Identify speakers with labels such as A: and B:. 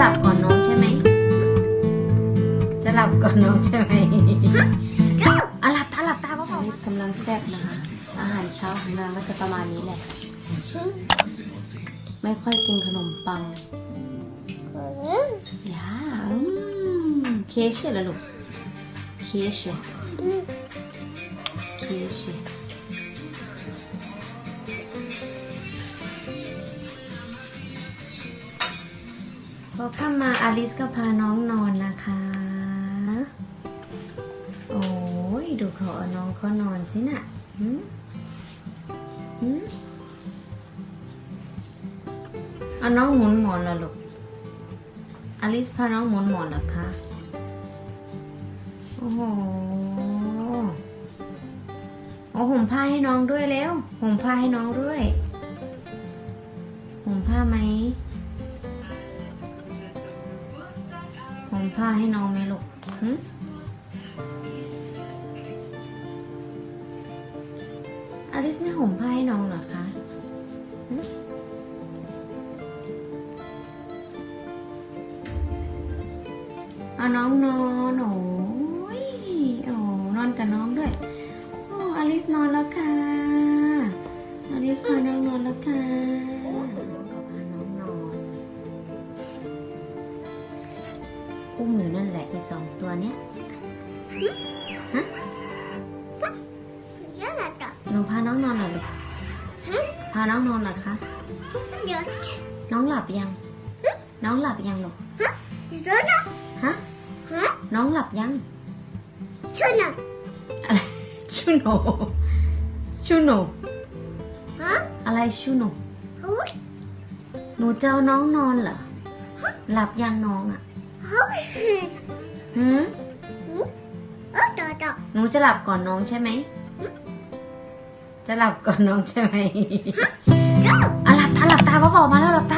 A: หลับก่อนน้องใช่ไหม จะหลับก่อนน้องใช่ไหมอะหลับตาหลับตาพ่อพ่อกำลังแซ่บนะคะ อาหารเช้าของนางก็จะประมาณนี้แหละ ไม่ค่อยกินขนมปังอย่าเคชเหรอลูกเคชเคช พอข้ามาอาลิสก็พาน้องนอนนะคะ โอ้ยดูเขาเอาน้องเขานอนสินะหืมหืมเอาน้องหมุนหมอนเหรอลูกอลิสพาน้องหมุนหมอนเหรอคะ โอ้โหโอ้ห่มผ้าให้น้องด้วยเร็วห่มผ้าให้น้องด้วยห่มผ้าไหม ห่มผ้าให้น้องไหมลูกหึอลิสไม่ห่มผ้าให้น้องเหรอคะเอาน้องนอนโอ้ยโอ้นอนกับน้องด้วย โอ้อลิสนอนแล้วค่ะอลิสพาน อุ้มอยู่นั่นแหละไอสองตัวเนี้ยฮะหนูพาน้องนอนเหรอลูกพาน้องนอนเหรอคะน้องหลับยัง น้องหลับยังลูกฮะน้องหลับยังอะไรชูโนชูโนอะไรชูโนหนูเจ้าน้องนอนเหรอหลับยังน้องอะ หืมหนูจะหลับก่อนน้องใช่ไหม จะหลับก่อนน้องใช่ไหมอะหลับตาหลับตาพ่อบอกมาแล้วหลับตา